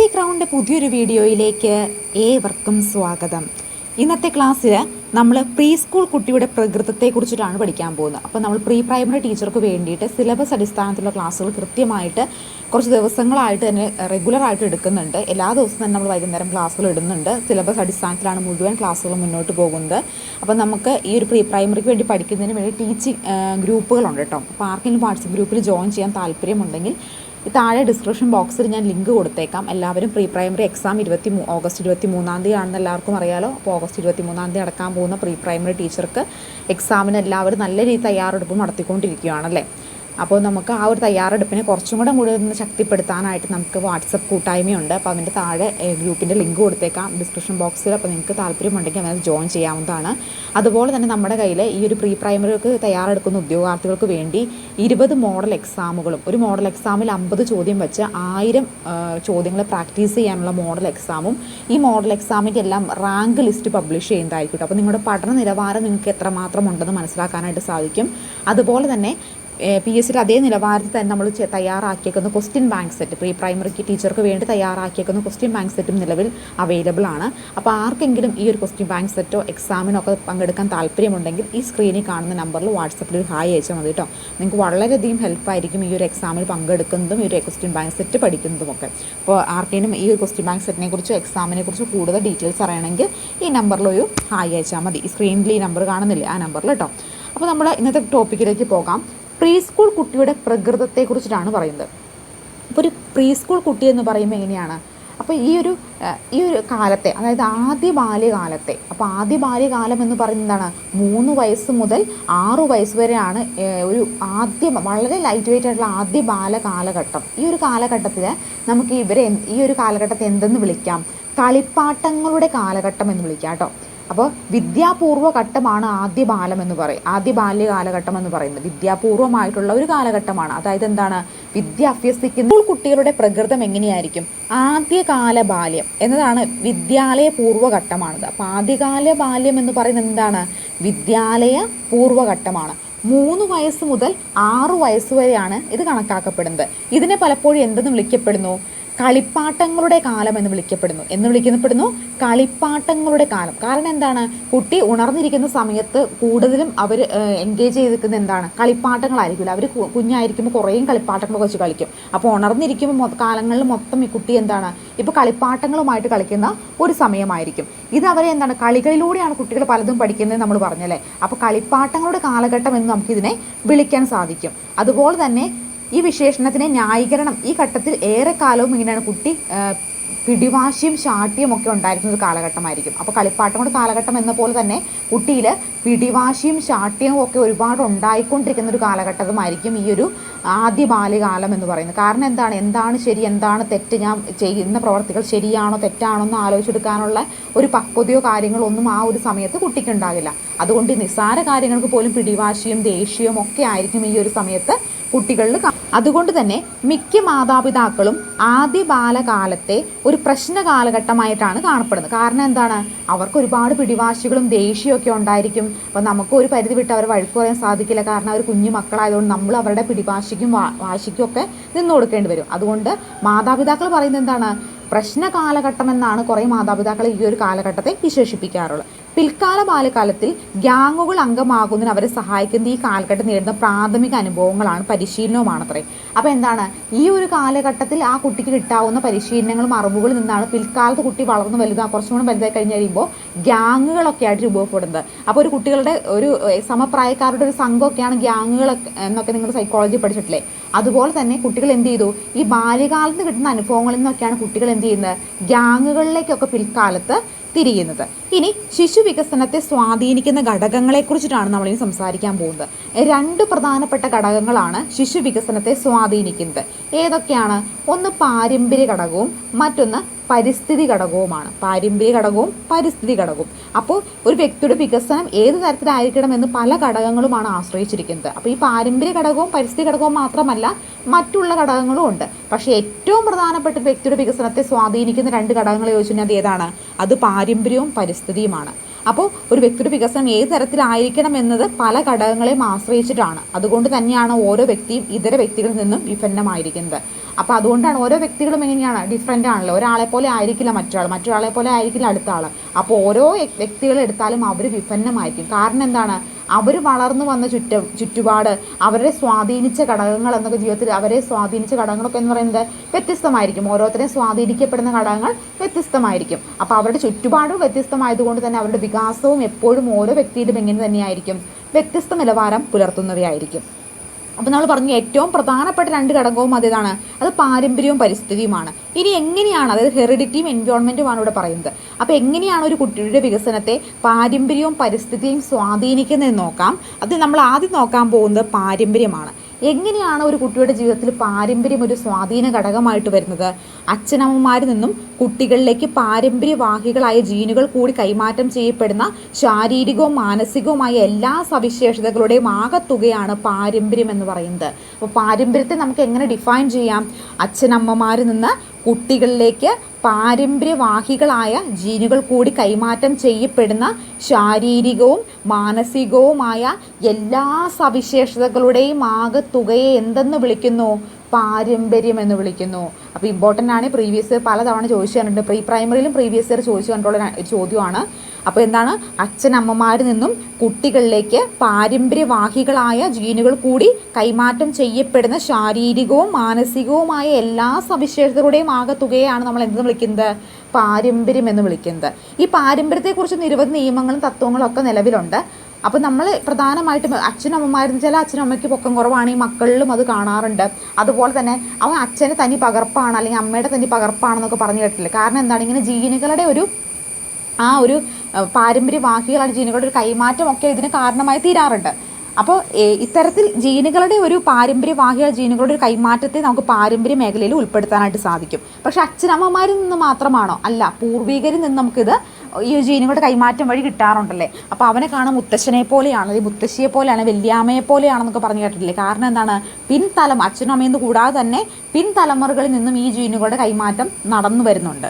C crowned പുതിയൊരു വീഡിയോയിലേക്ക് ഏവർക്കും സ്വാഗതം. ഇന്നത്തെ ക്ലാസ്സിൽ നമ്മൾ പ്രീ സ്കൂൾ കുട്ടിയുടെ പ്രകൃതത്തെക്കുറിച്ചിട്ടാണ് പഠിക്കാൻ പോകുന്നത്. അപ്പോൾ നമ്മൾ പ്രീ പ്രൈമറി ടീച്ചർക്ക് വേണ്ടിയിട്ട് സിലബസ് അടിസ്ഥാനത്തിലുള്ള ക്ലാസ്സുകൾ കൃത്യമായിട്ട് കുറച്ച് ദിവസങ്ങളായിട്ട് തന്നെ റെഗുലറായിട്ട് എടുക്കുന്നുണ്ട്. എല്ലാ ദിവസവും തന്നെ നമ്മൾ വൈകുന്നേരം ക്ലാസ്സുകൾ ഇടുന്നുണ്ട്. സിലബസ് അടിസ്ഥാനത്തിലാണ് മുഴുവൻ ക്ലാസ്സുകൾ മുന്നോട്ട് പോകുന്നത്. അപ്പോൾ നമുക്ക് ഈ ഒരു പ്രീ പ്രൈമറിക്ക് വേണ്ടി പഠിക്കുന്നതിന് വേണ്ടി ടീച്ചിങ് ഗ്രൂപ്പുകളുണ്ട് കേട്ടോ. അപ്പോൾ ആർക്കെങ്കിലും വാട്സപ്പ് ഗ്രൂപ്പിൽ ജോയിൻ ചെയ്യാൻ താല്പര്യമുണ്ടെങ്കിൽ താഴെ ഡിസ്ക്രിപ്ഷൻ ബോക്സിൽ ഞാൻ ലിങ്ക് കൊടുത്തേക്കാം. എല്ലാവരും പ്രീ പ്രൈമറി എക്സാം ഇരുപത്തി മൂ ഓഗസ്റ്റ് ഇരുപത്തി മൂന്നാം തീയതി ആണെന്ന് എല്ലാവർക്കും അറിയാലോ. അപ്പോൾ ഓഗസ്റ്റ് ഇരുപത്തി മൂന്നാം തീയതി നടക്കാൻ പോകുന്ന പ്രീ പ്രൈമറി ടീച്ചർക്ക് എക്സാമിന് എല്ലാവരും നല്ല രീതിയിൽ തയ്യാറെടുപ്പ് നടത്തിക്കൊണ്ടിരിക്കുകയാണല്ലേ? അപ്പോൾ നമുക്ക് ആ ഒരു തയ്യാറെടുപ്പിനെ കുറച്ചും കൂടെ കൂടുതൽ ഒന്ന് ശക്തിപ്പെടുത്താനായിട്ട് നമുക്ക് വാട്സപ്പ് കൂട്ടായ്മയുണ്ട്. അപ്പോൾ അതിന്റെ താഴെ ഗ്രൂപ്പിന്റെ ലിങ്ക് കൊടുത്തേക്കാം. ഡിസ്ക്രിപ്ഷൻ ബോക്സിൽ അപ്പോൾ നിങ്ങൾക്ക് താല്പര്യമുണ്ടെങ്കിൽ അതിനകത്ത് ജോയിൻ ചെയ്യാവുന്നതാണ്. അതുപോലെ തന്നെ നമ്മുടെ കയ്യിൽ ഈ ഒരു പ്രീ പ്രൈമറിക്ക് തയ്യാറെടുക്കുന്ന ഉദ്യോഗാർത്ഥികൾക്ക് വേണ്ടി ഇരുപത് മോഡൽ എക്സാമുകളും ഒരു മോഡൽ എക്സാമിൽ അമ്പത് ചോദ്യം വെച്ച് ആയിരം ചോദ്യങ്ങൾ പ്രാക്ടീസ് ചെയ്യാനുള്ള മോഡൽ എക്സാമും ഈ മോഡൽ എക്സാമിന്റെ എല്ലാം റാങ്ക് ലിസ്റ്റ് പബ്ലിഷ് ചെയ്യുന്നതായിരിക്കും അപ്പോൾ നിങ്ങളുടെ പഠന നിലവാരം നിങ്ങൾക്ക് എത്രമാത്രം ഉണ്ടെന്ന് മനസ്സിലാക്കാനായിട്ട് സാധിക്കും. അതുപോലെ തന്നെ പി എസ് സിയുടെ അതേ നിലവാരത്തിൽ തന്നെ നമ്മൾ തയ്യാറാക്കിയേക്കുന്ന ക്വസ്റ്റ്യൻ ബാങ്ക് സെറ്റ് പ്രീ പ്രൈമറിക്ക് ടീച്ചർക്ക് വേണ്ടി തയ്യാറാക്കിയേക്കുന്ന ക്വസ്റ്റ്യൻ ബാങ്ക് സെറ്റും നിലവിൽ അവൈലബിൾ ആണ്. അപ്പോൾ ആർക്കെങ്കിലും ഈ ഒരു ക്വസ്റ്റ്യൻ ബാങ്ക് സെറ്റോ എക്സാമിനോ ഒക്കെ പങ്കെടുക്കാൻ താല്പര്യമുണ്ടെങ്കിൽ ഈ സ്ക്രീനിൽ കാണുന്ന നമ്പറിൽ വാട്സപ്പിൽ ഒരു ഹായ് അയച്ചാൽ മതി കേട്ടോ നിങ്ങൾക്ക് വളരെയധികം ഹെൽപ്പായിരിക്കും ഈ ഒരു എക്സാമിൽ പങ്കെടുക്കുന്നതും ഈ ഒരു ക്വസ്റ്റ്യൻ ബാങ്ക് സെറ്റ് പഠിക്കുന്നതുമൊക്കെ അപ്പോൾ ആർക്കെങ്കിലും ഈ ഒരു ക്വസ്റ്റ്യൻ ബാങ്ക് സെറ്റിനെ കുറിച്ചോ എക്സാമിനെ കുറിച്ചോ കൂടുതൽ ഡീറ്റെയിൽസ് അറിയണമെങ്കിൽ ഈ നമ്പറിൽ ഒരു ഹായ് അയച്ചാൽ മതി. ഈ സ്ക്രീനിൽ ഈ നമ്പർ കാണുന്നില്ല ആ നമ്പറിൽ കേട്ടോ അപ്പോൾ നമ്മൾ ഇന്നത്തെ ടോപ്പിക്കിലേക്ക് പോകാം. പ്രീ സ്കൂൾ കുട്ടിയുടെ പ്രകൃതത്തെക്കുറിച്ചിട്ടാണ് പറയുന്നത്. അപ്പോൾ ഒരു പ്രീ സ്കൂൾ കുട്ടി എന്ന് പറയുമ്പോൾ എങ്ങനെയാണ്? അപ്പോൾ ഈ ഒരു ഈ ഒരു കാലത്തെ അതായത് ആദ്യ ബാല്യകാലത്തെ അപ്പോൾ ആദ്യ ബാല്യകാലം എന്ന് പറയുന്നത് എന്താണ്? മൂന്ന് വയസ്സ് മുതൽ ആറു വയസ്സ് വരെയാണ് ഒരു ആദ്യ വളരെ ലൈറ്റ് വെയിറ്റ് ആയിട്ടുള്ള ആദ്യ ബാല കാലഘട്ടം ഈ ഒരു കാലഘട്ടത്തിൽ നമുക്ക് ഇവരെ ഈ ഒരു കാലഘട്ടത്തെ എന്തെന്ന് വിളിക്കാം? കളിപ്പാട്ടങ്ങളുടെ കാലഘട്ടം എന്ന് വിളിക്കാം കേട്ടോ. അപ്പോൾ വിദ്യാപൂർവ ഘട്ടമാണ് ആദ്യ ബാലം എന്ന് പറയും ആദ്യ ബാല്യ കാലഘട്ടം എന്ന് പറയുന്നത്. വിദ്യാപൂർവമായിട്ടുള്ള ഒരു കാലഘട്ടമാണ്. അതായത് എന്താണ്? വിദ്യ അഭ്യസിക്കുന്ന കുട്ടികളുടെ പ്രകൃതം എങ്ങനെയായിരിക്കും? ആദ്യകാല ബാല്യം എന്നതാണ് വിദ്യാലയ പൂർവഘട്ടമാണത് അപ്പോൾ ആദ്യകാല ബാല്യം എന്ന് പറയുന്നത് എന്താണ്? വിദ്യാലയ പൂർവഘട്ടമാണ് മൂന്ന് വയസ്സ് മുതൽ ആറു വയസ്സ് വരെയാണ് ഇത് കണക്കാക്കപ്പെടുന്നത്. ഇതിനെ പലപ്പോഴും എന്തെന്ന് വിളിക്കപ്പെടുന്നു? കളിപ്പാട്ടങ്ങളുടെ കാലം എന്ന് വിളിക്കപ്പെടുന്നു. എന്ന് വിളിക്കപ്പെടുന്നു കളിപ്പാട്ടങ്ങളുടെ കാലം. കാരണം എന്താണ്? കുട്ടി ഉണർന്നിരിക്കുന്ന സമയത്ത് കൂടുതലും അവർ എൻഗേജ് ചെയ്തിരിക്കുന്നത് എന്താണ്? കളിപ്പാട്ടങ്ങളായിരിക്കില്ല? അവർ കുഞ്ഞായിരിക്കുമ്പോൾ കുറേയും കളിപ്പാട്ടങ്ങളൊക്കെ വെച്ച് കളിക്കും. അപ്പോൾ ഉണർന്നിരിക്കുമ്പോൾ കാലങ്ങളിൽ മൊത്തം ഈ കുട്ടി എന്താണ്? ഇപ്പോൾ കളിപ്പാട്ടങ്ങളുമായിട്ട് കളിക്കുന്ന ഒരു സമയമായിരിക്കും. ഇത് അവരെ എന്താണ്? കളികളിലൂടെയാണ് കുട്ടികൾ പലതും പഠിക്കുന്നത് നമ്മൾ പറഞ്ഞല്ലേ? അപ്പോൾ കളിപ്പാട്ടങ്ങളുടെ കാലഘട്ടം എന്ന് നമുക്കിതിനെ വിളിക്കാൻ സാധിക്കും. അതുപോലെ തന്നെ ഈ വിശേഷണത്തിനെ ന്യായീകരണം ഈ ഘട്ടത്തിൽ ഏറെക്കാലവും ഇങ്ങനെയാണ് കുട്ടി പിടിവാശിയും ശാഠ്യവും ഒക്കെ ഉണ്ടായിരുന്ന ഒരു കാലഘട്ടമായിരിക്കും. അപ്പോൾ കളിപ്പാട്ടം കൊണ്ട് കാലഘട്ടം എന്ന പോലെ തന്നെ കുട്ടിയിൽ പിടിവാശിയും ശാഠ്യവും ഒക്കെ ഒരുപാട് ഉണ്ടായിക്കൊണ്ടിരിക്കുന്ന ഒരു കാലഘട്ടമായിരിക്കും ഈ ഒരു ആദ്യ ബാല്യകാലം എന്ന് പറയുന്നത്. കാരണം എന്താണ്? എന്താണ് ശരി? എന്താണ് തെറ്റ്? ഞാൻ ചെയ്യുന്ന പ്രവർത്തികൾ ശരിയാണോ? തെറ്റാണോ എന്ന് ആലോചിച്ചെടുക്കാനുള്ള ഒരു പക്വതയോ കാര്യങ്ങളോ ഒന്നും ആ ഒരു സമയത്ത് കുട്ടിക്കുണ്ടാകില്ല അതുകൊണ്ട് നിസ്സാര കാര്യങ്ങൾക്ക് പോലും പിടിവാശിയും ദേഷ്യവും ഒക്കെ ആയിരിക്കും ഈ ഒരു സമയത്ത് കുട്ടികളിൽ അതുകൊണ്ട് തന്നെ മിക്ക മാതാപിതാക്കളും ആദ്യ ബാലകാലത്തെ ഒരു പ്രശ്ന കാലഘട്ടമായിട്ടാണ് കാണപ്പെടുന്നത്. കാരണം എന്താണ്? അവർക്ക് ഒരുപാട് പിടിവാശികളും ദേഷ്യമൊക്കെ ഉണ്ടായിരിക്കും. അപ്പോൾ നമുക്ക് ഒരു പരിധി വിട്ട് അവരെ വഴക്ക് പറയാൻ സാധിക്കില്ല. കാരണം അവർ കുഞ്ഞു മക്കളായതുകൊണ്ട് നമ്മൾ അവരുടെ വാ- വാശിക്കും ഒക്കെ നിന്ന് കൊടുക്കേണ്ടി വരും. അതുകൊണ്ട് മാതാപിതാക്കൾ പറയുന്നത് എന്താണ്? പ്രശ്ന കാലഘട്ടം എന്നാണ് കുറേ മാതാപിതാക്കൾ ഈ ഒരു കാലഘട്ടത്തെ വിശേഷിപ്പിക്കാറുള്ളത്. പിൽക്കാല ബാലകാലത്തിൽ ഗ്യാങ്ങുകൾ അംഗമാകുന്നതിന് അവരെ സഹായിക്കുന്ന ഈ കാലഘട്ടം നേരിടുന്ന പ്രാഥമിക അനുഭവങ്ങളാണ് പരിശീലനവുമാണ് അത്രേ അപ്പോൾ എന്താണ്? ഈ ഒരു കാലഘട്ടത്തിൽ ആ കുട്ടിക്ക് കിട്ടാവുന്ന പരിശീലനങ്ങളും അറിവുകളിൽ നിന്നാണ് പിൽക്കാലത്ത് കുട്ടി വളർന്നു വലുതാ കുറച്ചും കൂടെ വലുതായി കഴിഞ്ഞ് കഴിയുമ്പോൾ ഗ്യാങ്ങുകളൊക്കെ ആയിട്ട് രൂപപ്പെടുന്നത്. അപ്പോൾ ഒരു കുട്ടികളുടെ ഒരു സമപ്രായക്കാരുടെ ഒരു സംഘമൊക്കെയാണ് ഗ്യാങ്ങുകൾ എന്നൊക്കെ നിങ്ങൾ സൈക്കോളജി പഠിച്ചിട്ടില്ലേ? അതുപോലെ തന്നെ കുട്ടികൾ എന്ത് ചെയ്തു? ഈ ബാല്യകാലത്ത് കിട്ടുന്ന അനുഭവങ്ങളിൽ നിന്നൊക്കെയാണ് കുട്ടികൾ എന്ത് ചെയ്യുന്നത്? ഗ്യാങ്ങുകളിലേക്കൊക്കെ പിൽക്കാലത്ത് തിരിയുന്നത് ഇനി ശിശു വികസനത്തെ സ്വാധീനിക്കുന്ന ഘടകങ്ങളെക്കുറിച്ചിട്ടാണ് നമ്മൾ ഇനി സംസാരിക്കാൻ പോകുന്നത്. രണ്ട് പ്രധാനപ്പെട്ട ഘടകങ്ങളാണ് ശിശു വികസനത്തെ സ്വാധീനിക്കുന്നത്. ഏതൊക്കെയാണ്? ഒന്ന് പാരമ്പര്യ ഘടകവും മറ്റൊന്ന് പരിസ്ഥിതി ഘടകവുമാണ്. പാരമ്പര്യ ഘടകവും പരിസ്ഥിതി ഘടകവും. അപ്പോൾ ഒരു വ്യക്തിയുടെ വികസനം ഏത് തരത്തിലായിരിക്കണം എന്ന് പല ഘടകങ്ങളുമാണ് ആശ്രയിച്ചിരിക്കുന്നത്. അപ്പോൾ ഈ പാരമ്പര്യ ഘടകവും പരിസ്ഥിതി ഘടകവും മാത്രമല്ല മറ്റുള്ള ഘടകങ്ങളും ഉണ്ട്. പക്ഷേ ഏറ്റവും പ്രധാനപ്പെട്ട വ്യക്തിയുടെ വികസനത്തെ സ്വാധീനിക്കുന്ന രണ്ട് ഘടകങ്ങൾ ചോദിച്ചാൽ അത് ഏതാണ്? അത് പാരമ്പര്യവും പരിസ്ഥിതിയുമാണ്. അപ്പോൾ ഒരു വ്യക്തിയുടെ വികസനം ഏത് തരത്തിലായിരിക്കണം എന്നത് പല ഘടകങ്ങളെയും ആശ്രയിച്ചിട്ടാണ്. അതുകൊണ്ട് തന്നെയാണ് ഓരോ വ്യക്തിയും ഇതര വ്യക്തികളിൽ നിന്നും വിഭിന്നമായിരിക്കുന്നത്. അപ്പോൾ അതുകൊണ്ടാണ് ഓരോ വ്യക്തികളും എങ്ങനെയാണ് ഡിഫറെന്റ് ആണല്ലോ. ഒരാളെ പോലെ ആയിരിക്കില്ല മറ്റൊരാൾ മറ്റൊരാളെ പോലെ ആയിരിക്കില്ല അടുത്ത ആൾ അപ്പോൾ ഓരോ വ്യക്തികൾ എടുത്താലും അവർ വിഭിന്നമായിരിക്കും. കാരണം എന്താണ്? അവർ വളർന്നു വന്ന ചുറ്റ ചുറ്റുപാട് അവരെ സ്വാധീനിച്ച ഘടകങ്ങൾ എന്നൊക്കെ ജീവിതത്തിൽ അവരെ സ്വാധീനിച്ച ഘടകങ്ങളൊക്കെ എന്ന് പറയുന്നത് വ്യത്യസ്തമായിരിക്കും. ഓരോരുത്തരെയും സ്വാധീനിക്കപ്പെടുന്ന ഘടകങ്ങൾ വ്യത്യസ്തമായിരിക്കും. അപ്പോൾ അവരുടെ ചുറ്റുപാടും വ്യത്യസ്തമായതുകൊണ്ട് തന്നെ അവരുടെ വികാസവും എപ്പോഴും ഓരോ വ്യക്തിയിലും എങ്ങനെ തന്നെയായിരിക്കും. വ്യത്യസ്ത നിലവാരം പുലർത്തുന്നവയായിരിക്കും. അപ്പോൾ നമ്മൾ പറഞ്ഞു ഏറ്റവും പ്രധാനപ്പെട്ട രണ്ട് ഘടകവും അതേതാണ്. അത് പാരമ്പര്യവും പരിസ്ഥിതിയുമാണ്. ഇനി എങ്ങനെയാണ് അതായത് ഹെറിഡിറ്റിയും എൻവയോൺമെന്റുമാണ് ഇവിടെ പറയുന്നത്. അപ്പോൾ എങ്ങനെയാണ് ഒരു കുട്ടിയുടെ വികസനത്തെ പാരമ്പര്യവും പരിസ്ഥിതിയും സ്വാധീനിക്കുന്നതെന്ന് നോക്കാം. അത് നമ്മൾ ആദ്യം നോക്കാൻ പോകുന്നത് പാരമ്പര്യമാണ്. എങ്ങനെയാണ് ഒരു കുട്ടിയുടെ ജീവിതത്തിൽ പാരമ്പര്യം ഒരു സ്വാധീന ഘടകമായിട്ട് വരുന്നത്? അച്ഛനമ്മമാരിൽ നിന്നും കുട്ടികളിലേക്ക് പാരമ്പര്യവാഹികളായ ജീനുകൾ കൂടി കൈമാറ്റം ചെയ്യപ്പെടുന്ന ശാരീരികവും മാനസികവുമായ എല്ലാ സവിശേഷതകളുടെയും ആകത്തുകയാണ് പാരമ്പര്യം എന്ന് പറയുന്നത്. അപ്പോൾ പാരമ്പര്യത്തെ നമുക്ക് എങ്ങനെ ഡിഫൈൻ ചെയ്യാം? അച്ഛനമ്മമാരിൽ നിന്ന് കുട്ടികളിലേക്ക് പാരമ്പര്യവാഹികളായ ജീനുകൾ കൂടി കൈമാറ്റം ചെയ്യപ്പെടുന്ന ശാരീരികവും മാനസികവുമായ എല്ലാ സവിശേഷതകളുടെയും ആകത്തുകയെ എന്തെന്ന് വിളിക്കുന്നു? പാരമ്പര്യം എന്ന് വിളിക്കുന്നു. അപ്പോൾ ഇമ്പോർട്ടന്റ് ആണ് പ്രീവിയസ് ഇയർ പലതവണ ചോദിച്ചു കണ്ടിട്ടുണ്ട്. പ്രീ പ്രൈമറിയിലും പ്രീവിയസ് ഇയർ ചോദിച്ചു കണ്ടിട്ടുള്ള ഒരു ചോദ്യമാണ്. അപ്പോൾ എന്താണ്? അച്ഛനമ്മമാരിൽ നിന്നും കുട്ടികളിലേക്ക് പാരമ്പര്യവാഹികളായ ജീനുകൾ കൂടി കൈമാറ്റം ചെയ്യപ്പെടുന്ന ശാരീരികവും മാനസികവുമായ എല്ലാ സവിശേഷതകളുടെയും ആകത്തുകയാണ് നമ്മൾ എന്ത് വിളിക്കുന്നത്? പാരമ്പര്യം എന്ന് വിളിക്കുന്നത്. ഈ പാരമ്പര്യത്തെക്കുറിച്ച് നിരവധി നിയമങ്ങളും തത്വങ്ങളും ഒക്കെ നിലവിലുണ്ട്. അപ്പോൾ നമ്മൾ പ്രധാനമായിട്ടും അച്ഛനമ്മമാരെന്ന് ചില അച്ഛനമ്മയ്ക്ക് പൊക്കം കുറവാണ് ഈ മക്കളിലും അത് കാണാറുണ്ട്. അതുപോലെ തന്നെ അവൻ അച്ഛന് തനി പകർപ്പാണ് അല്ലെങ്കിൽ അമ്മയുടെ തനി പകർപ്പാണെന്നൊക്കെ പറഞ്ഞു കേട്ടില്ല കാരണം എന്താണ്? ഇങ്ങനെ ജീനുകളുടെ ഒരു ആ ഒരു പാരമ്പര്യ പാരമ്പര്യവാഹികളാണ് ജീനുകളുടെ ഒരു കൈമാറ്റമൊക്കെ ഇതിന് കാരണമായി തീരാറുണ്ട്. അപ്പോൾ ഇത്തരത്തിൽ ജീനുകളുടെ ഒരു പാരമ്പര്യവാഹികൾ ജീനുകളുടെ ഒരു കൈമാറ്റത്തെ നമുക്ക് പാരമ്പര്യ മേഖലയിൽ ഉൾപ്പെടുത്താനായിട്ട് സാധിക്കും. പക്ഷേ അച്ഛനമ്മമാരിൽ നിന്ന് മാത്രമാണോ? അല്ല പൂർവികരിൽ നിന്ന് നമുക്കിത് ഈ ജീനുകളുടെ കൈമാറ്റം വഴി കിട്ടാറുണ്ടല്ലേ? അപ്പോൾ അവനെ കാണാൻ മുത്തശ്ശനെ പോലെയാണ് അല്ലെങ്കിൽ മുത്തശ്ശിയെ പോലെയാണ് വല്യാമ്മയെ പോലെയാണെന്നൊക്കെ പറഞ്ഞു കേട്ടിട്ടില്ലേ? കാരണം എന്താണ്? പിൻതലം അച്ഛനും അമ്മയും കൂടാതെ തന്നെ പിൻതലമുറകളിൽ നിന്നും ഈ ജീനുകളുടെ കൈമാറ്റം നടന്നു വരുന്നുണ്ട്.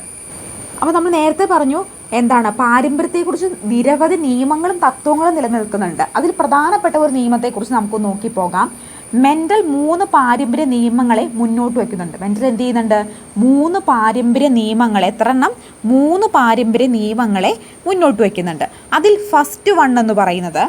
അപ്പോൾ നമ്മൾ നേരത്തെ പറഞ്ഞു എന്താണ്? പാരമ്പര്യത്തെക്കുറിച്ച് നിരവധി നിയമങ്ങളും തത്വങ്ങളും നിലനിൽക്കുന്നുണ്ട്. അതിൽ പ്രധാനപ്പെട്ട ഒരു നിയമത്തെക്കുറിച്ച് നമുക്ക് നോക്കി പോകാം മെന്റൽ മൂന്ന് പാരമ്പര്യ നിയമങ്ങളെ മുന്നോട്ട് വയ്ക്കുന്നുണ്ട്. മെന്റൽ എന്ത് ചെയ്യുന്നുണ്ട്? മൂന്ന് പാരമ്പര്യ നിയമങ്ങളെ എത്ര എണ്ണം മൂന്ന് പാരമ്പര്യ നിയമങ്ങളെ മുന്നോട്ട് വയ്ക്കുന്നുണ്ട്. അതിൽ ഫസ്റ്റ് വൺ എന്ന് പറയുന്നത്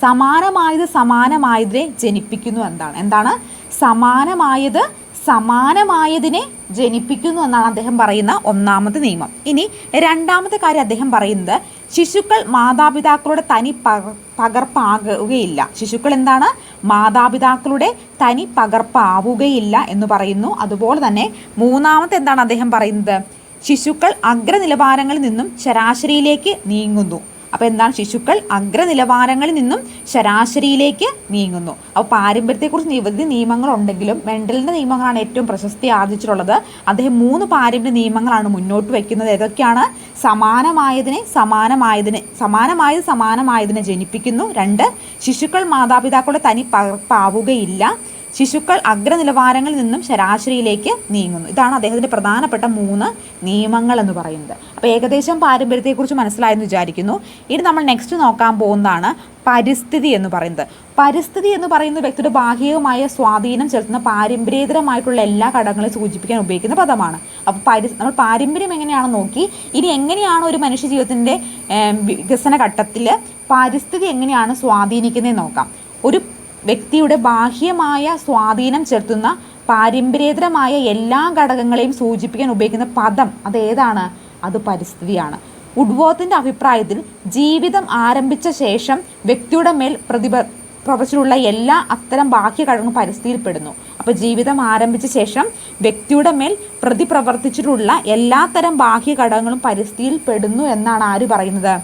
സമാനമായത് സമാനമായതിനെ ജനിപ്പിക്കുന്നു എന്താണ് എന്താണ്? സമാനമായത് സമാനമായതിനെ ജനിപ്പിക്കുന്നു എന്നാണ് അദ്ദേഹം പറയുന്ന ഒന്നാമത്തെ നിയമം. ഇനി രണ്ടാമത്തെ കാര്യം അദ്ദേഹം പറയുന്നത് ശിശുക്കൾ മാതാപിതാക്കളുടെ തനി പക- പകർപ്പാകുകയില്ല. ശിശുക്കൾ എന്താണ്? മാതാപിതാക്കളുടെ തനി പകർപ്പാവുകയില്ല എന്ന് പറയുന്നു. അതുപോലെ തന്നെ മൂന്നാമത്തെ എന്താണ് അദ്ദേഹം പറയുന്നത്? ശിശുക്കൾ അഗ്രനിലവാരങ്ങളിൽ നിന്നും ശരാശരിയിലേക്ക് നീങ്ങുന്നു. അപ്പോൾ എന്താണ് ശിശുക്കൾ അഗ്രനിലവാരങ്ങളിൽ നിന്നും ശരാശരിയിലേക്ക് നീങ്ങുന്നു. അപ്പോൾ പാരമ്പര്യത്തെക്കുറിച്ച് നിരവധി നിയമങ്ങളുണ്ടെങ്കിലും മെൻഡലിന്റെ നിയമങ്ങളാണ് ഏറ്റവും പ്രശസ്തി ആർജിച്ചിട്ടുള്ളത്. അദ്ദേഹം മൂന്ന് പാരമ്പര്യ നിയമങ്ങളാണ് മുന്നോട്ട് വയ്ക്കുന്നത്. ഏതൊക്കെയാണ്? സമാനമായതിനെ സമാനമായതിനെ സമാനമായത് സമാനമായതിനെ ജനിപ്പിക്കുന്നു. രണ്ട് ശിശുക്കൾ മാതാപിതാക്കളുടെ തനി പകർപ്പാവുകയില്ല. ശിശുക്കൾ അഗ്രനിലവാരങ്ങളിൽ നിന്നും ശരാശരിയിലേക്ക് നീങ്ങുന്നു. ഇതാണ് അദ്ദേഹത്തിന്റെ പ്രധാനപ്പെട്ട മൂന്ന് നിയമങ്ങൾ എന്ന് പറയുന്നത്. അപ്പോൾ ഏകദേശം പാരമ്പര്യത്തെക്കുറിച്ച് മനസ്സിലായെന്ന് വിചാരിക്കുന്നു. ഇനി നമ്മൾ നെക്സ്റ്റ് നോക്കാൻ പോകുന്നതാണ് പരിസ്ഥിതി എന്ന് പറയുന്നത്. പരിസ്ഥിതി എന്ന് പറയുന്ന വ്യക്തിയുടെ ബാഹ്യവുമായ സ്വാധീനം ചെലുത്തുന്ന പാരമ്പര്യേതരമായിട്ടുള്ള എല്ലാ ഘടകങ്ങളെ സൂചിപ്പിക്കാൻ ഉപയോഗിക്കുന്ന പദമാണ്. അപ്പോൾ പരി നമ്മൾ പാരമ്പര്യം എങ്ങനെയാണെന്ന് നോക്കി. ഇനി എങ്ങനെയാണ് ഒരു മനുഷ്യ ജീവിതത്തിന്റെ വികസന ഘട്ടത്തിൽ പരിസ്ഥിതി എങ്ങനെയാണ് സ്വാധീനിക്കുന്നതെന്ന് നോക്കാം. ഒരു വ്യക്തിയുടെ ബാഹ്യമായ സ്വാധീനം ചെലുത്തുന്ന പാരമ്പര്യേതരമായ എല്ലാ ഘടകങ്ങളെയും സൂചിപ്പിക്കാൻ ഉപയോഗിക്കുന്ന പദം അത് ഏതാണ് അത് പരിസ്ഥിതിയാണ്. ഉഡ്വോത്തിന്റെ അഭിപ്രായത്തിൽ ജീവിതം ആരംഭിച്ച ശേഷം വ്യക്തിയുടെ മേൽ പ്രതിഭ പ്രവചിച്ചിട്ടുള്ള എല്ലാ അത്തരം ബാഹ്യ ഘടകങ്ങളും പരിസ്ഥിതിയിൽപ്പെടുന്നു. അപ്പോൾ ജീവിതം ആരംഭിച്ച ശേഷം വ്യക്തിയുടെ മേൽ പ്രതിപ്രവർത്തിച്ചിട്ടുള്ള എല്ലാത്തരം ബാഹ്യ ഘടകങ്ങളും പരിസ്ഥിതിയിൽ പെടുന്നു എന്നാണ് ആര് പറയുന്നത്?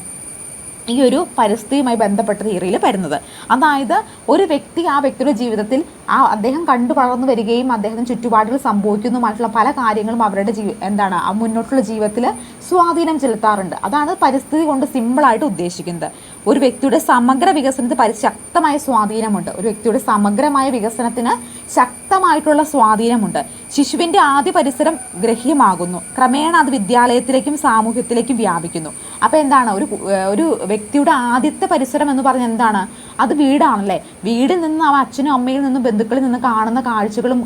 ഈ ഒരു പരിസ്ഥിതിയുമായി ബന്ധപ്പെട്ട തിയറിയിൽ വരുന്നത്. അതായത് ഒരു വ്യക്തി ആ വ്യക്തിയുടെ ജീവിതത്തിൽ ആ അദ്ദേഹം കണ്ടു വളർന്നു വരികയും അദ്ദേഹത്തിന് ചുറ്റുപാടുകൾ സംഭവിക്കുന്നതുമായിട്ടുള്ള പല കാര്യങ്ങളും അവരുടെ ജീവി എന്താണ് ആ മുന്നോട്ടുള്ള ജീവിതത്തിൽ സ്വാധീനം ചെലുത്താറുണ്ട്. അതാണ് പരിസ്ഥിതി കൊണ്ട് സിമ്പിളായിട്ട് ഉദ്ദേശിക്കുന്നത്. ഒരു വ്യക്തിയുടെ സമഗ്ര വികസനത്തിന് പരിശക്തമായ സ്വാധീനമുണ്ട്. ഒരു വ്യക്തിയുടെ സമഗ്രമായ വികസനത്തിന് ശക്തമായിട്ടുള്ള സ്വാധീനമുണ്ട്. ശിശുവിന്റെ ആദ്യ പരിസരം ഗ്രഹ്യമാകുന്നു. ക്രമേണ അത് വിദ്യാലയത്തിലേക്കും സാമൂഹ്യത്തിലേക്കും വ്യാപിക്കുന്നു. അപ്പോൾ എന്താണ്? ഒരു ഒരു വ്യക്തിയുടെ ആദ്യത്തെ പരിസരം എന്ന് പറഞ്ഞാൽ എന്താണ്? അത് വീടാണല്ലേ? വീടിൽ നിന്ന് അവ അച്ഛനും അമ്മയിൽ നിന്നും ബന്ധുക്കളിൽ നിന്ന് കാണുന്ന കാഴ്ചകളും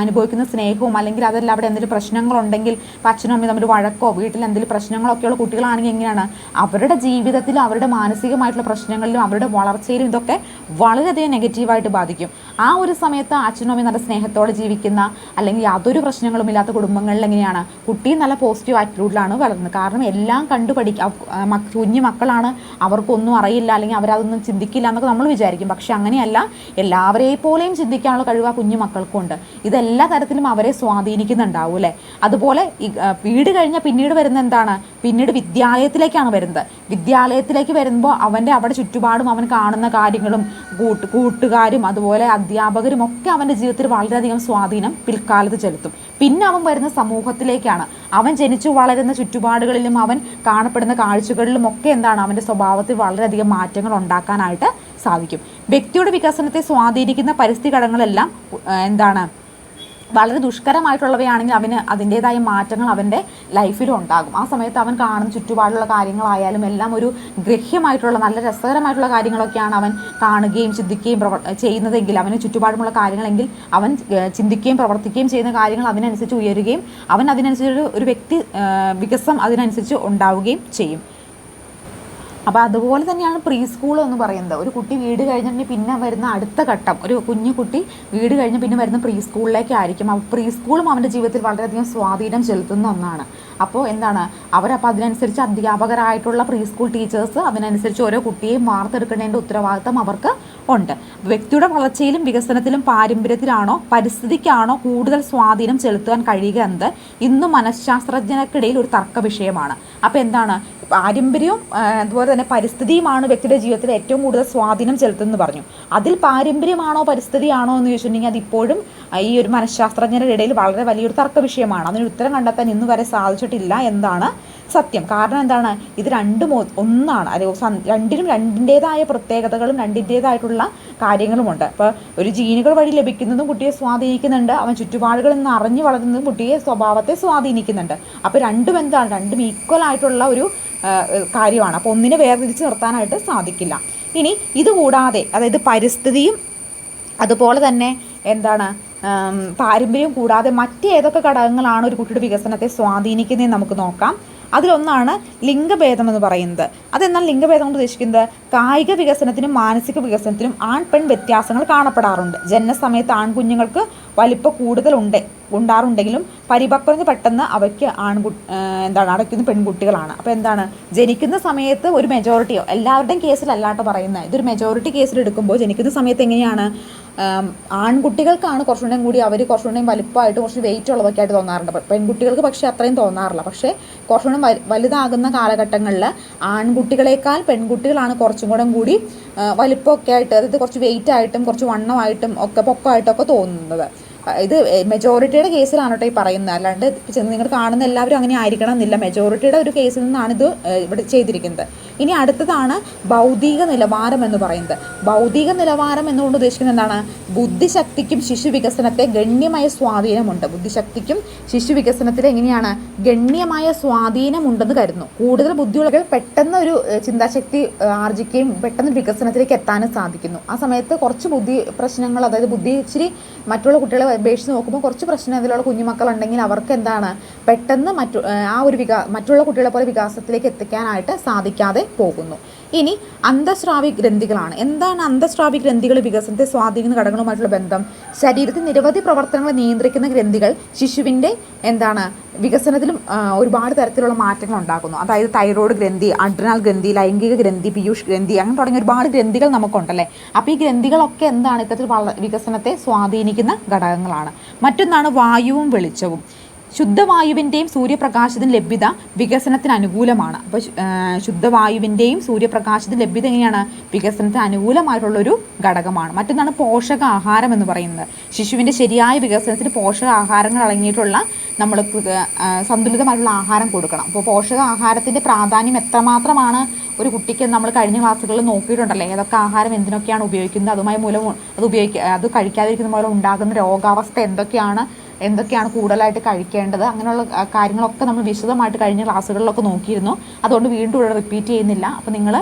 അനുഭവിക്കുന്ന സ്നേഹവും അല്ലെങ്കിൽ അതല്ല അവിടെ എന്തെങ്കിലും പ്രശ്നങ്ങളുണ്ടെങ്കിൽ ഇപ്പം അച്ഛനും അമ്മയും തമ്മിൽ വഴക്കോ വീട്ടിൽ എന്തെങ്കിലും പ്രശ്നങ്ങളൊക്കെയുള്ള കുട്ടികളാണെങ്കിൽ എങ്ങനെയാണ്? അവരുടെ ജീവിതത്തിലും അവരുടെ മാനസികമായിട്ടുള്ള പ്രശ്നങ്ങളിലും അവരുടെ വളർച്ചയിലും ഇതൊക്കെ വളരെയധികം നെഗറ്റീവായിട്ട് ബാധിക്കും. ആ ഒരു സമയത്ത് അച്ഛനും അമ്മയും നല്ല സ്നേഹത്തോടെ ജീവിക്കുന്ന അല്ലെങ്കിൽ യാതൊരു പ്രശ്നങ്ങളും ഇല്ലാത്ത കുടുംബങ്ങളിൽ എങ്ങനെയാണ് കുട്ടി നല്ല പോസിറ്റീവ് ആറ്റിറ്റ്യൂഡിലാണ് വളർന്നത്. കാരണം എല്ലാം കണ്ടു പഠിക്കുക കുഞ്ഞു മക്കളാണ്. അവർക്കൊന്നും അറിയില്ല അല്ലെങ്കിൽ അവരതൊന്നും ചിന്തിക്കില്ല എന്നൊക്കെ നമ്മൾ വിചാരിക്കും. പക്ഷെ അങ്ങനെയല്ല. എല്ലാവരെയും പോലെയും ചിന്തിക്കാനുള്ള കഴിവ് ആ കുഞ്ഞു മക്കൾക്കുണ്ട്. ഇതെല്ലാ തരത്തിലും അവരെ സ്വാധീനിക്കുന്നുണ്ടാവും അല്ലേ? അതുപോലെ വീട് കഴിഞ്ഞാൽ പിന്നീട് വരുന്ന എന്താണ്? പിന്നീട് വിദ്യാലയത്തിലേക്കാണ് വരുന്നത്. വിദ്യാലയത്തിലേക്ക് വരുമ്പോൾ അവന്റെ അവിടെ ചുറ്റുപാടും അവൻ കാണുന്ന കാര്യങ്ങളും കൂട്ട് കൂട്ടുകാരും അതുപോലെ അധ്യാപകരും ഒക്കെ അവന്റെ ജീവിതത്തിൽ വളരെയധികം സ്വാധീനം പിൽക്കാലത്ത് ചെലുത്തും. പിന്നെ അവൻ വരുന്ന സമൂഹത്തിലേക്കാണ്. അവൻ ജനിച്ചു വളരുന്ന ചുറ്റുപാടുകളിലും അവൻ കാണപ്പെടുന്ന കാഴ്ചകളിലും ഒക്കെ എന്താണ് അവന്റെ സ്വഭാവത്തിൽ വളരെയധികം മാറ്റങ്ങൾ ഉണ്ടാക്കാനായിട്ട് സാധിക്കും. വ്യക്തിയുടെ വികസനത്തെ സ്വാധീനിക്കുന്ന പരിസ്ഥിതി ഘടകങ്ങളെല്ലാം എന്താണ് വളരെ ദുഷ്കരമായിട്ടുള്ളവയാണെങ്കിൽ അവന് അതിന്റേതായ മാറ്റങ്ങൾ അവന്റെ ലൈഫിലും ഉണ്ടാകും. ആ സമയത്ത് അവൻ കാണുന്ന ചുറ്റുപാടുള്ള കാര്യങ്ങളായാലും എല്ലാം ഒരു ഗ്രഹ്യമായിട്ടുള്ള നല്ല രസകരമായിട്ടുള്ള കാര്യങ്ങളൊക്കെയാണ് അവൻ കാണുകയും ചിന്തിക്കുകയും പ്രവർ ചെയ്യുന്നതെങ്കിൽ അവന് ചുറ്റുപാടുമുള്ള കാര്യങ്ങളെങ്കിൽ അവൻ ചിന്തിക്കുകയും പ്രവർത്തിക്കുകയും ചെയ്യുന്ന കാര്യങ്ങൾ അതിനനുസരിച്ച് ഉയരുകയും അവൻ അതിനനുസരിച്ച് ഒരു- വ്യക്തി വികസം അതിനനുസരിച്ച് ഉണ്ടാവുകയും ചെയ്യും. അപ്പോൾ അതുപോലെ തന്നെയാണ് പ്രീ സ്കൂൾ എന്ന് പറയുന്നത്. ഒരു കുട്ടി വീട് കഴിഞ്ഞിട്ട് പിന്നെ വരുന്ന അടുത്ത ഘട്ടം. ഒരു കുഞ്ഞു കുട്ടി വീട് കഴിഞ്ഞ് പിന്നെ വരുന്ന പ്രീ സ്കൂളിലേക്കായിരിക്കും അപ്പോൾ പ്രീ സ്കൂളും അവന്റെ ജീവിതത്തിൽ വളരെയധികം സ്വാധീനം ചെലുത്തുന്ന ഒന്നാണ്. അപ്പോൾ എന്താണ്? അവരപ്പോൾ അതിനനുസരിച്ച് അധ്യാപകരായിട്ടുള്ള പ്രീ സ്കൂൾ ടീച്ചേഴ്സ് അതിനനുസരിച്ച് ഓരോ കുട്ടിയെയും വാർത്തെടുക്കേണ്ടതിന്റെ ഉത്തരവാദിത്തം അവർക്ക് ഉണ്ട്. വ്യക്തിയുടെ വളർച്ചയിലും വികസനത്തിലും പാരമ്പര്യത്തിലാണോ പരിസ്ഥിതിക്കാണോ കൂടുതൽ സ്വാധീനം ചെലുത്തുവാൻ കഴിയുക എന്നത് ഇന്നും മനഃശാസ്ത്രജ്ഞർക്കിടയിൽ ഒരു തർക്ക വിഷയമാണ്. അപ്പോൾ എന്താണ്? പാരമ്പര്യവും അതുപോലെ തന്നെ പരിസ്ഥിതിയുമാണ് വ്യക്തിയുടെ ജീവിതത്തിൽ ഏറ്റവും കൂടുതൽ സ്വാധീനം ചെലുത്തുന്നത് പറഞ്ഞു. അതിൽ പാരമ്പര്യമാണോ പരിസ്ഥിതിയാണോ എന്ന് ചോദിച്ചിട്ടുണ്ടെങ്കിൽ അതിപ്പോഴും ഈ ഒരു മനഃശാസ്ത്രജ്ഞരുടെ ഇടയിൽ വളരെ വലിയൊരു തർക്ക വിഷയമാണ്. അതിനൊരു ഉത്തരം കണ്ടെത്താൻ ഇന്നുവരെ സാധിച്ചിട്ടില്ല. എന്നാണ് സത്യം. കാരണം എന്താണ്? ഇത് രണ്ടും ഒന്നാണ്. അതെ രണ്ടിനും രണ്ടിന്റേതായ പ്രത്യേകതകളും രണ്ടിന്റേതായിട്ടുള്ള കാര്യങ്ങളുമുണ്ട്. അപ്പോൾ ഒരു ജീനുകൾ വഴി ലഭിക്കുന്നതും കുട്ടിയെ സ്വാധീനിക്കുന്നുണ്ട്. അവൻ ചുറ്റുപാടുകളിൽ നിന്ന് അറിഞ്ഞു വളരുന്നതും കുട്ടിയെ സ്വഭാവത്തെ സ്വാധീനിക്കുന്നുണ്ട്. അപ്പോൾ രണ്ടും എന്താണ്? രണ്ടും ഈക്വൽ ആയിട്ടുള്ള ഒരു കാര്യമാണ്. അപ്പോൾ ഒന്നിനെ വേർതിരിച്ച് നിർത്താനായിട്ട് സാധിക്കില്ല. ഇനി ഇതുകൂടാതെ അതായത് പരിസ്ഥിതിയും അതുപോലെ തന്നെ എന്താണ് പാരമ്പര്യം കൂടാതെ മറ്റേതൊക്കെ ഘടകങ്ങളാണ് ഒരു കുട്ടിയുടെ വികസനത്തെ സ്വാധീനിക്കുന്നതെന്ന് നമുക്ക് നോക്കാം. അതിലൊന്നാണ് ലിംഗഭേദം എന്ന് പറയുന്നത്. അതെന്നാൽ ലിംഗഭേദം കൊണ്ട് ഉദ്ദേശിക്കുന്നത് കായിക വികസനത്തിനും മാനസിക വികസനത്തിനും ആൺ പെൺ വ്യത്യാസങ്ങൾ കാണപ്പെടാറുണ്ട്. ജനന സമയത്ത് ആൺകുഞ്ഞുങ്ങൾക്ക് വലിപ്പം കൂടുതലുണ്ട് ഉണ്ടാറുണ്ടെങ്കിലും പരിപക്വത പെട്ടെന്ന് അവയ്ക്ക് ആൺകു എന്താണ് അടയ്ക്കുന്ന പെൺകുട്ടികളാണ്. അപ്പോൾ എന്താണ് ജനിക്കുന്ന സമയത്ത് ഒരു മെജോറിറ്റിയോ എല്ലാവരുടെയും കേസിലല്ലാട്ടോ പറയുന്നത് ഇതൊരു മെജോറിറ്റി കേസിലെടുക്കുമ്പോൾ ജനിക്കുന്ന സമയത്ത് എങ്ങനെയാണ് ആൺകുട്ടികൾക്കാണ് കുറച്ചുകൂടെയും കൂടി അവർ കുറച്ചുകൂടെയും വലുപ്പമായിട്ട് കുറച്ച് വെയിറ്റ് ഉള്ളതൊക്കെ ആയിട്ട് തോന്നാറുണ്ട്. പെൺകുട്ടികൾക്ക് പക്ഷേ അത്രയും തോന്നാറില്ല. പക്ഷേ കുറച്ചുകൂടെ വലുതാകുന്ന കാലഘട്ടങ്ങളിൽ ആൺകുട്ടികളെക്കാൾ പെൺകുട്ടികളാണ് കുറച്ചും കൂടെ കൂടി വലുപ്പമൊക്കെ ആയിട്ട് അതായത് കുറച്ച് വെയിറ്റ് ആയിട്ടും കുറച്ച് വണ്ണമായിട്ടും ഒക്കെ പൊക്കമായിട്ടൊക്കെ തോന്നുന്നത്. ഇത് മെജോറിറ്റിയുടെ കേസിലാണ് കേട്ടോ ഈ പറയുന്നത്? അല്ലാണ്ട് നിങ്ങൾ കാണുന്ന എല്ലാവരും അങ്ങനെ ആയിരിക്കണം എന്നില്ല. മെജോറിറ്റിയുടെ ഒരു കേസിൽ നിന്നാണ് ഇത് ഇവിടെ ചെയ്തിരിക്കുന്നത്. ഇനി അടുത്തതാണ് ഭൗതിക നിലവാരം എന്ന് പറയുന്നത്. ഭൗതിക നിലവാരം എന്നുകൊണ്ട് ഉദ്ദേശിക്കുന്നത് എന്താണ്? ബുദ്ധിശക്തിക്കും ശിശു വികസനത്തെ ഗണ്യമായ സ്വാധീനമുണ്ട്. ബുദ്ധിശക്തിക്കും ശിശു വികസനത്തിൽ എങ്ങനെയാണ്? ഗണ്യമായ സ്വാധീനമുണ്ടെന്ന് കരുതുന്നു. കൂടുതൽ ബുദ്ധിയുള്ളവർ പെട്ടെന്ന് ഒരു ചിന്താശക്തി ആർജിക്കുകയും പെട്ടെന്ന് വികസനത്തിലേക്ക് എത്താനും സാധിക്കുന്നു. ആ സമയത്ത് കുറച്ച് ബുദ്ധി പ്രശ്നങ്ങൾ അതായത് ബുദ്ധി ഇച്ചിരി മറ്റുള്ള കുട്ടികളെ അപേക്ഷിച്ച് നോക്കുമ്പോൾ കുറച്ച് പ്രശ്നം അതിലുള്ള കുഞ്ഞുമക്കളുണ്ടെങ്കിൽ അവർക്ക് എന്താണ്? പെട്ടെന്ന് മറ്റു ആ ഒരു വികാ മറ്റുള്ള കുട്ടികളെ പോലെ വികാസത്തിലേക്ക് എത്തിക്കാനായിട്ട് സാധിക്കാതെ പോകുന്നു. ഇനി അന്തസ്രാവി ഗ്രന്ഥികളാണ്. എന്താണ് അന്തസ്രാവി ഗ്രന്ഥികൾ? വികസനത്തെ സ്വാധീനിക്കുന്ന ഘടകങ്ങളുമായിട്ടുള്ള ബന്ധം. ശരീരത്തിൽ നിരവധി പ്രവർത്തനങ്ങളെ നിയന്ത്രിക്കുന്ന ഗ്രന്ഥികൾ ശിശുവിന്റെ എന്താണ് വികസനത്തിലും ഒരുപാട് തരത്തിലുള്ള മാറ്റങ്ങൾ ഉണ്ടാക്കുന്നു. അതായത് തൈറോയ്ഡ് ഗ്രന്ഥി അഡ്രനാൽ ഗ്രന്ഥി ലൈംഗിക ഗ്രന്ഥി പീയൂഷ് ഗ്രന്ഥി അങ്ങനെ തുടങ്ങിയ ഒരുപാട് ഗ്രന്ഥികൾ നമുക്കുണ്ടല്ലേ? അപ്പോൾ ഈ ഗ്രന്ഥികളൊക്കെ എന്താണ് ഇത്തരത്തിൽ വികസനത്തെ സ്വാധീനിക്കുന്ന ഘടകങ്ങളാണ്. മറ്റൊന്നാണ് വായുവും വെളിച്ചവും. ശുദ്ധവായുവിന്റെയും സൂര്യപ്രകാശത്തിന്റെ ലഭ്യത വികസനത്തിന് അനുകൂലമാണ്. അപ്പോൾ ശുദ്ധവായുവിന്റെയും സൂര്യപ്രകാശത്തിന്റെ ലഭ്യത എങ്ങനെയാണ്? വികസനത്തിന് അനുകൂലമായിട്ടുള്ളൊരു ഘടകമാണ്. മറ്റൊന്നാണ് പോഷകാഹാരം എന്ന് പറയുന്നത്. ശിശുവിന്റെ ശരിയായ വികസനത്തിന് പോഷകാഹാരങ്ങൾ അടങ്ങിയിട്ടുള്ള നമ്മൾ സന്തുലിതമായിട്ടുള്ള ആഹാരം കൊടുക്കണം. അപ്പോൾ പോഷകാഹാരത്തിന്റെ പ്രാധാന്യം എത്രമാത്രമാണ്? ഒരു കുട്ടിക്ക് നമ്മൾ കഴിഞ്ഞ ക്ലാസ്സുകളിൽ നോക്കിയിട്ടുണ്ടല്ലേ? ഏതൊക്കെ ആഹാരം എന്തിനൊക്കെയാണ് ഉപയോഗിക്കുന്നത്? അതുമായി മൂലം അത് ഉപയോഗിക്കുക അത് കഴിക്കാതിരിക്കുന്ന മൂലം ഉണ്ടാകുന്ന രോഗാവസ്ഥ എന്തൊക്കെയാണ്? എന്തൊക്കെയാണ് കൂടുതലായിട്ട് കഴിക്കേണ്ടത്? അങ്ങനെയുള്ള കാര്യങ്ങളൊക്കെ നമ്മൾ വിശദമായിട്ട് കഴിഞ്ഞ ക്ലാസ്സുകളിലൊക്കെ നോക്കിയിരുന്നു. അതുകൊണ്ട് വീണ്ടും ഇവിടെ റിപ്പീറ്റ് ചെയ്യുന്നില്ല. അപ്പോൾ നിങ്ങൾ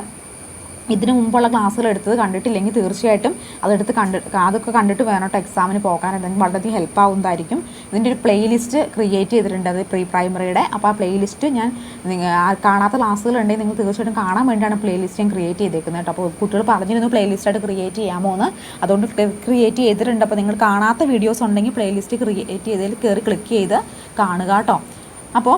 ഇതിന് മുമ്പുള്ള ക്ലാസ്സുകൾ എടുത്തത് കണ്ടിട്ടില്ലെങ്കിൽ തീർച്ചയായിട്ടും അതെടുത്ത് കണ്ട് അതൊക്കെ കണ്ടിട്ട് വേണം കേട്ടോ എക്സാമിന് പോകാൻ. വളരെയധികം ഹെൽപ്പ് ആവുന്നതായിരിക്കും. ഇതിന്റെ ഒരു പ്ലേലിസ്റ്റ് ക്രിയേറ്റ് ചെയ്തിട്ടുണ്ട് അത് പ്രീ പ്രൈമറിയുടെ അപ്പോൾ ആ പ്ലേലിസ്റ്റ് ഞാൻ കാണാത്ത ക്ലാസ്സുകൾ ഉണ്ടെങ്കിൽ നിങ്ങൾ തീർച്ചയായിട്ടും കാണാൻ വേണ്ടിയാണ് പ്ലേലിസ്റ്റ് ഞാൻ ക്രിയേറ്റ് ചെയ്തേക്കുന്നത് കേട്ടോ. അപ്പോൾ കുട്ടികൾ പറഞ്ഞിരുന്നു പ്ലേലിസ്റ്റായിട്ട് ക്രിയേറ്റ് ചെയ്യാമോ എന്ന്. അതുകൊണ്ട് ക്രിയേറ്റ് ചെയ്തിട്ടുണ്ട്. അപ്പോൾ നിങ്ങൾ കാണാത്ത വീഡിയോസ് ഉണ്ടെങ്കിൽ പ്ലേലിസ്റ്റ് ക്രിയേറ്റ് ചെയ്തതിൽ കയറി ക്ലിക്ക് ചെയ്ത് കാണുക കേട്ടോ. അപ്പോൾ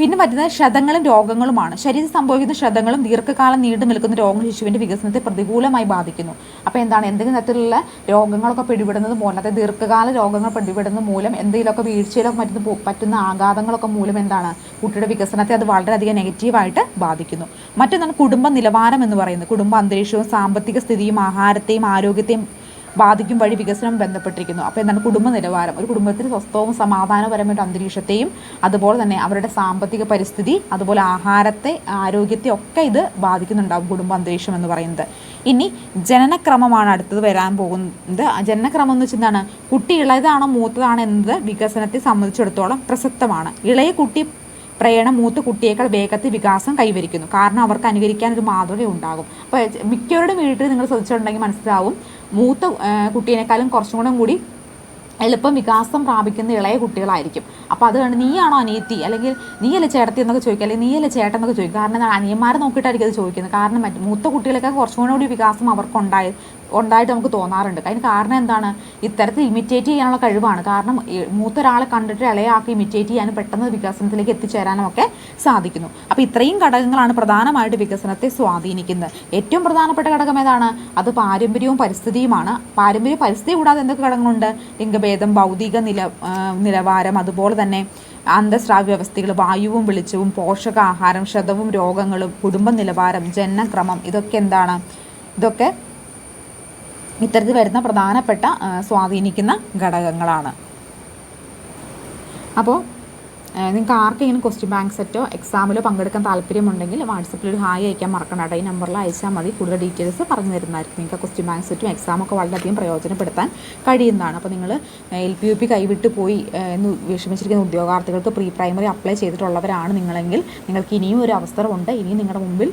പിന്നെ വരുന്നത് ക്ഷതങ്ങളും രോഗങ്ങളുമാണ്. ശരീരത്തിൽ സംഭവിക്കുന്ന ക്ഷതങ്ങളും ദീർഘകാലം നീണ്ടു നിൽക്കുന്ന രോഗങ്ങൾ ശിശുവിന്റെ വികസനത്തെ പ്രതികൂലമായി ബാധിക്കുന്നു. അപ്പോൾ എന്താണ്? എന്തെങ്കിലും തരത്തിലുള്ള രോഗങ്ങളൊക്കെ പിടിപെടുന്നത് മൂലം അതായത് ദീർഘകാല രോഗങ്ങൾ പിടിപെടുന്നത് മൂലം എന്തെങ്കിലുമൊക്കെ വീഴ്ചയിലൊക്കെ മറ്റുന്ന പോ- പറ്റുന്ന ആഘാതങ്ങളൊക്കെ മൂലം എന്താണ്? കുട്ടിയുടെ വികസനത്തെ അത് വളരെയധികം നെഗറ്റീവായിട്ട് ബാധിക്കുന്നു. മറ്റൊന്നാണ് കുടുംബ നിലവാരം എന്ന് പറയുന്നത്. കുടുംബ അന്തരീക്ഷവും സാമ്പത്തിക സ്ഥിതിയും ആഹാരത്തെയും ആരോഗ്യത്തെയും ബാധിക്കും വഴി വികസനം ബന്ധപ്പെട്ടിരിക്കുന്നു. അപ്പോൾ എന്താണ് കുടുംബ നിലവാരം ഒരു കുടുംബത്തിന് സ്വസ്ഥവും സമാധാനപരമായിട്ട് അന്തരീക്ഷത്തെയും അതുപോലെ തന്നെ അവരുടെ സാമ്പത്തിക പരിസ്ഥിതി അതുപോലെ ആഹാരത്തെ ആരോഗ്യത്തെ ഒക്കെ ഇത് ബാധിക്കുന്നുണ്ടാവും കുടുംബ അന്തരീക്ഷം എന്ന് പറയുന്നത്. ഇനി ജനനക്രമമാണ് അടുത്തത് വരാൻ പോകുന്നത്. ജനനക്രമം എന്ന് വെച്ചാൽ കുട്ടി ഇളയതാണോ മൂത്തതാണോ എന്നത് വികസനത്തെ സംബന്ധിച്ചിടത്തോളം പ്രസക്തമാണ്. ഇളയ കുട്ടി പ്രയണം മൂത്ത കുട്ടിയേക്കാൾ വേഗത്തിൽ വികാസം കൈവരിക്കുന്നു. കാരണം അവർക്ക് അനുകരിക്കാൻ ഒരു മാതൃക ഉണ്ടാകും. അപ്പോൾ മിക്കവരുടെ വീട്ടിൽ നിങ്ങൾ ശ്രദ്ധിച്ചിട്ടുണ്ടെങ്കിൽ മനസ്സിലാവും. മൂത്ത കുട്ടീനേക്കാളും കുറച്ചും കൂടെ കൂടി എളുപ്പം വികാസം പ്രാപിക്കുന്ന ഇളയ കുട്ടികളായിരിക്കും. അപ്പോൾ അത് കണ്ട് നീയാണോ അനിയത്തി അല്ലെങ്കിൽ നീയല്ലേ ചേട്ടത്തി എന്നൊക്കെ ചോദിക്കുക. അല്ലെങ്കിൽ നീയല്ലേ ചേട്ടൻ എന്നൊക്കെ ചോദിക്കും കാരണം അനിയന്മാരെ നോക്കിയിട്ടായിരിക്കും അത് ചോദിക്കുന്നത്. കാരണം മറ്റു മൂത്ത കുട്ടികളൊക്കെ കുറച്ചും കൂടി വികാസം അവർക്ക് ഉണ്ടായി ഉണ്ടായിട്ട് നമുക്ക് തോന്നാറുണ്ട്. അതിന് കാരണം എന്താണ്? ഇത്തരത്തിൽ ഇമിറ്റേറ്റ് ചെയ്യാനുള്ള കഴിവാണ്. കാരണം മൂത്ത ഒരാളെ കണ്ടിട്ട് ഇളയാൾക്ക് ഇമിറ്റേറ്റ് ചെയ്യാനും പെട്ടെന്ന് വികസനത്തിലേക്ക് എത്തിച്ചേരാനും ഒക്കെ സാധിക്കുന്നു. അപ്പോൾ ഇത്രയും ഘടകങ്ങളാണ് പ്രധാനമായിട്ട് വികസനത്തെ സ്വാധീനിക്കുന്നത്. ഏറ്റവും പ്രധാനപ്പെട്ട ഘടകം ഏതാണ്? അത് പാരമ്പര്യവും പരിസ്ഥിതിയുമാണ്. പാരമ്പര്യ പരിസ്ഥിതി കൂടാതെ എന്തൊക്കെ ഘടകങ്ങളുണ്ട്? ലിംഗഭേദം ഭൗതിക നില നിലവാരം അതുപോലെ തന്നെ അന്തസ്രാവ്യ വ്യവസ്ഥകൾ വായുവും വെളിച്ചവും പോഷകാഹാരം ക്ഷതവും രോഗങ്ങളും കുടുംബ നിലവാരം ജനനക്രമം ഇതൊക്കെ എന്താണ്? ഇതൊക്കെ ഇത്തരത്തിൽ വരുന്ന പ്രധാനപ്പെട്ട സ്വാധീനിക്കുന്ന ഘടകങ്ങളാണ്. അപ്പോൾ നിങ്ങൾക്ക് ആർക്കെങ്കിലും ക്വസ്റ്റ്യൻ ബാങ്ക് സെറ്റോ എക്സാമിലോ പങ്കെടുക്കാൻ താല്പര്യമുണ്ടെങ്കിൽ വാട്സപ്പിൽ ഒരു ഹായ് അയക്കാൻ മറക്കണം കേട്ടോ ഈ നമ്പറിൽ അയച്ചാൽ മതി. കൂടുതൽ ഡീറ്റെയിൽസ് പറഞ്ഞു തരുന്നതായിരിക്കും. നിങ്ങൾക്ക് ക്വസ്റ്റ്യൻ ബാങ്ക് സെറ്റും എക്സാമൊക്കെ വളരെയധികം പ്രയോജനപ്പെടുത്താൻ കഴിയുന്നതാണ്. അപ്പോൾ നിങ്ങൾ എൽ പി യു പി കൈവിട്ട് പോയി എന്ന് വിഷമിച്ചിരിക്കുന്ന ഉദ്യോഗാർത്ഥികൾക്ക് പ്രീ പ്രൈമറി അപ്ലൈ ചെയ്തിട്ടുള്ളവരാണ് നിങ്ങളെങ്കിൽ നിങ്ങൾക്ക് ഇനിയും ഒരു അവസരമുണ്ട് ഇനിയും നിങ്ങളുടെ മുമ്പിൽ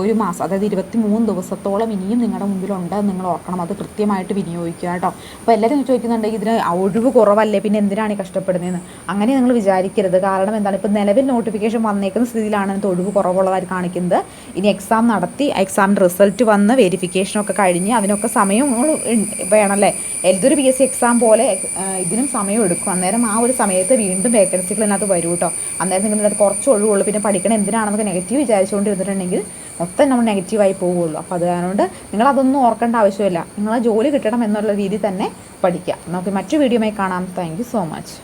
ഒരു മാസം അതായത് ഇരുപത്തി മൂന്ന് ദിവസത്തോളം ഇനിയും നിങ്ങളുടെ മുമ്പിലുണ്ട് നിങ്ങൾ ഓർക്കണം. അത് കൃത്യമായിട്ട് വിനിയോഗിക്കുക കേട്ടോ അപ്പോൾ എല്ലാവരും ചോദിക്കുന്നുണ്ടെങ്കിൽ ഇതിന് ഒഴിവ് കുറവല്ലേ? പിന്നെ എന്തിനാണ് ഈ കഷ്ടപ്പെടുന്നതെന്ന്? അങ്ങനെ നിങ്ങൾ വിചാരിക്കരുത്. കാരണം എന്താണ്? ഇപ്പോൾ നിലവിൽ നോട്ടിഫിക്കേഷൻ വന്നേക്കുന്ന സ്ഥിതിയിലാണ് ഇത് ഒഴിവ് കുറവുള്ളതായി കാണിക്കുന്നത്. ഇനി എക്സാം നടത്തി എക്സാമിന്റെ റിസൾട്ട് വന്ന് വെരിഫിക്കേഷനൊക്കെ കഴിഞ്ഞ് അതിനൊക്കെ സമയം വേണമല്ലേ? ഏതൊരു പി എസ് സി എക്സാം പോലെ ഇതിനും സമയം എടുക്കും. അന്നേരം ആ ഒരു സമയത്ത് വീണ്ടും വേക്കൻസികൾ ഇതിനകത്ത് വരും കേട്ടോ അന്നേരം നിങ്ങൾ ഇതിനകത്ത് കുറച്ച് ഒഴിവുള്ളൂ പിന്നെ പഠിക്കണം എന്തിനാണെന്നൊക്കെ നെഗറ്റീവ് വിചാരിച്ചുകൊണ്ടിരുന്നിട്ടുണ്ടെങ്കിൽ മൊത്തം നമ്മൾ നെഗറ്റീവായി പോവുള്ളൂ. അപ്പോൾ അത് കാരണം നിങ്ങൾ അതൊന്നും ഓർക്കേണ്ട ആവശ്യമില്ല. നിങ്ങൾ ജോലി കിട്ടണം എന്നുള്ള രീതിയിൽ തന്നെ പഠിക്കുക നമുക്ക് മറ്റു വീഡിയോമായി കാണാം. Thank so much